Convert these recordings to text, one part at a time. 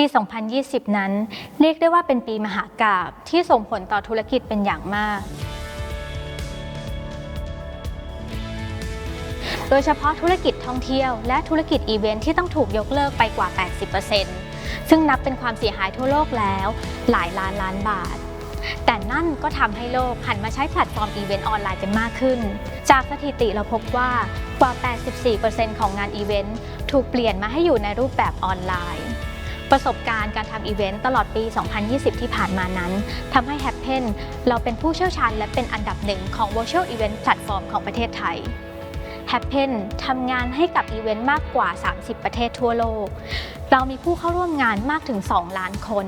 ปี 2020 นั้น เรียกได้ว่าเป็นปีมหากาบที่ส่งผลต่อธุรกิจเป็นอย่างมาก โดยเฉพาะธุรกิจท่องเที่ยวและธุรกิจอีเวนท์ที่ต้องถูกยกเลิกไปกว่า 80%ซึ่งนับเป็นความเสียหายทั่วโลกแล้ว หลายล้านล้านบาท แต่นั่นก็ทำให้โลกหันมาใช้แพลตฟอร์มอีเวนต์ออนไลน์กันมากขึ้น จากสถิติเราพบว่ากว่า 84%ของงานอีเวนต์ถูกเปลี่ยนมาให้อยู่ในรูปแบบออนไลน์ ประสบการณ์การทำอีเวนต์ตลอดปี 2020 ที่ผ่านมานั้นทำให้ Happen เราเป็นผู้เชี่ยวชาญและเป็นอันดับหนึ่งของ Virtual Event Platform ของประเทศไทย Happen ทำงานให้กับอีเวนต์มากกว่า 30 ประเทศทั่วโลก เรามีผู้เข้าร่วมงานมากถึง 2 ล้านคน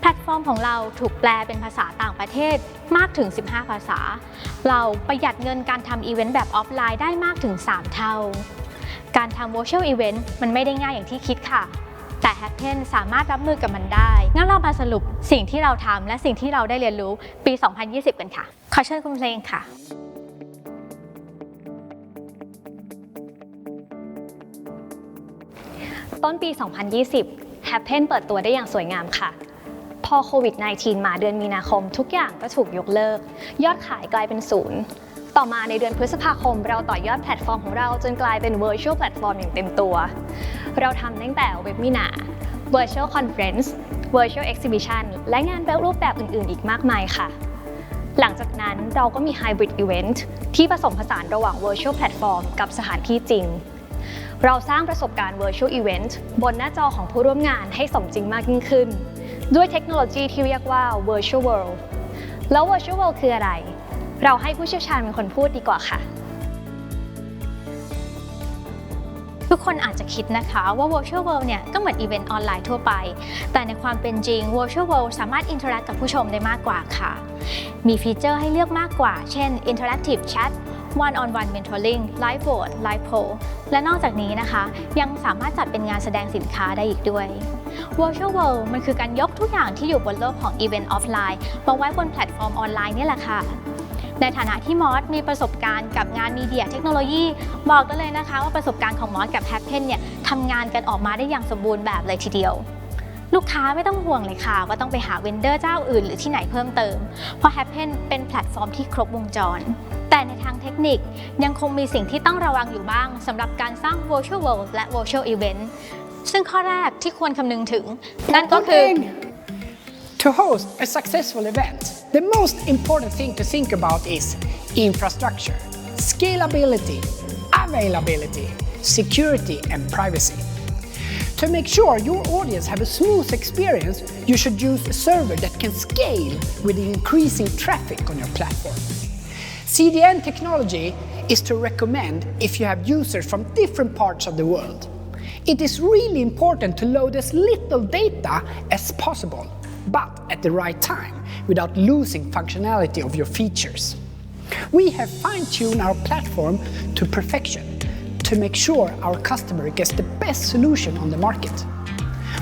แพลตฟอร์มของเราถูกแปลเป็นภาษาต่างประเทศมากถึง 15 ภาษา เราประหยัดเงินการทำอีเวนต์แบบออฟไลน์ได้มากถึง 3 เท่า การทำ virtual event มันไม่ได้ง่ายอย่างที่คิดค่ะ แต่ Happen สามารถรับมือกับมันได้ งั้นเรามาสรุปสิ่งที่เราทำและสิ่งที่เราได้เรียนรู้ปี 2020 กันค่ะ ขอเชิญคุณเพลงค่ะต้นปี 2020 Happen เปิดตัวได้อย่างสวยงามค่ะ พอโควิด -19 มาเดือนมีนาคม ทุกอย่างก็ถูกยกเลิก ยอดขายกลายเป็นศูนย์ ต่อมาในเดือนพฤษภาคม เราต่อยอดแพลตฟอร์มของเราจนกลายเป็น Virtual Platform อย่างเต็มตัว เราทำตั้งแต่เว็บมินา Virtual Conference Virtual Exhibition และงานแบบรูปแบบอื่น ๆ อีกมากมายค่ะหลังจากนั้นเราก็มี Hybrid Event ที่ผสมผสานระหว่าง Virtual Platform กับสถานที่จริง เราสร้างประสบการณ์ Virtual Event บนหน้าจอของผู้ร่วมงานให้สมจริงมากยิ่งขึ้น ด้วยเทคโนโลยีที่เรียกว่า Virtual World แล้ว Virtual World คืออะไร เราให้ผู้เชี่ยวชาญเป็นคนพูดดีกว่าค่ะ ทุกคนอาจจะคิดนะคะว่า Virtual World เนี่ยก็เหมือนอีเวนต์ออนไลน์ทั่วไป แต่ในความเป็นจริง Virtual World สามารถอินเทอร์แอคกับผู้ชมได้มากกว่าค่ะ มีฟีเจอร์ให้เลือกมากกว่า เช่น Interactive Chat One on One Mentoring Live Vote Live Poll และนอกจากนี้นะคะ ยังสามารถจัดเป็นงานแสดงสินค้าได้อีกด้วย Virtual World มันคือการยกทุกอย่างที่อยู่บนโลกของอีเวนต์ออฟไลน์มาไว้บนแพลตฟอร์มออนไลน์นี่แหละค่ะ ในฐานะที่มอสมีประสบการณ์กับงานมีเดียเทคโนโลยี บอกได้เลยนะคะ ว่าประสบการณ์ของมอสกับแฮปเพนเนี่ยทำงานกันออกมาได้อย่างสมบูรณ์แบบเลยทีเดียว ลูกค้าไม่ต้องห่วงเลยค่ะ ว่าต้องไปหาเวนเดอร์เจ้าอื่นหรือที่ไหนเพิ่มเติม เพราะ Happen เป็นแพลตฟอร์มที่ครบวงจร แต่ในทางเทคนิคยังคงมีสิ่งที่ต้องระวังอยู่บ้างสำหรับการสร้าง virtual world และ virtual event ซึ่งข้อแรกที่ควรคำนึงถึง นั่นก็คือ To host a successful event, the most important thing to think about is infrastructure, scalability, availability, security, and privacy. To make sure your audience have a smooth experience, you should use a server that can scale with the increasing traffic on your platform. CDN technology is to recommend if you have users from different parts of the world. It is really important to load as little data as possible, but at the right time without losing functionality of your features. We have fine tuned our platform to perfection to make sure our customer gets the best solution on the market.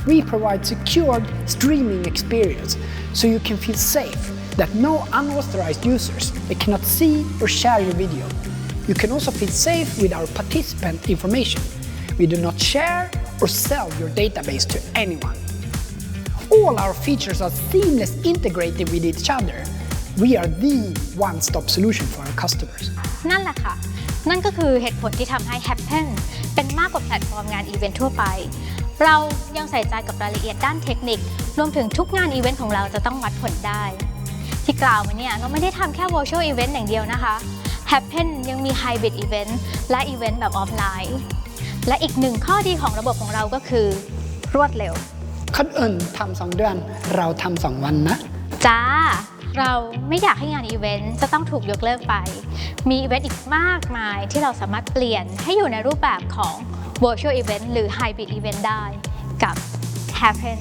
We provide secured streaming experience so you can feel safe that no unauthorized users they cannot see or share your video. You can also feel safe with our participant information. We do not share or sell your database to anyone. All our features are seamless integrated with each other. We are the one-stop solution for our customers. นั่นแหละค่ะ นั่นก็คือเหตุผลที่ทำให้ Happen เป็นมากกว่าแพลตฟอร์มงานอีเวนต์ทั่วไป เรายังใส่ใจกับรายละเอียดด้านเทคนิค รวมถึงทุกงานอีเวนต์ของเราจะต้องวัดผลได้ ที่กล่าวมาเนี่ยเราไม่ได้ทำแค่ virtual event อย่างเดียวนะคะ Happen ยังมี hybrid event และอีเวนต์แบบออฟไลน์ และอีกหนึ่งข้อดีของระบบของเราก็คือ รวดเร็ว คนอื่นทำสองเดือน เราทำสองวันนะ จ้า เราไม่อยากให้งานอีเวนต์จะต้องถูกยกเลิกไป มีอีเวนต์อีกมากมายที่เราสามารถเปลี่ยนให้อยู่ในรูปแบบของ virtual event หรือ hybrid event ได้กับ Happen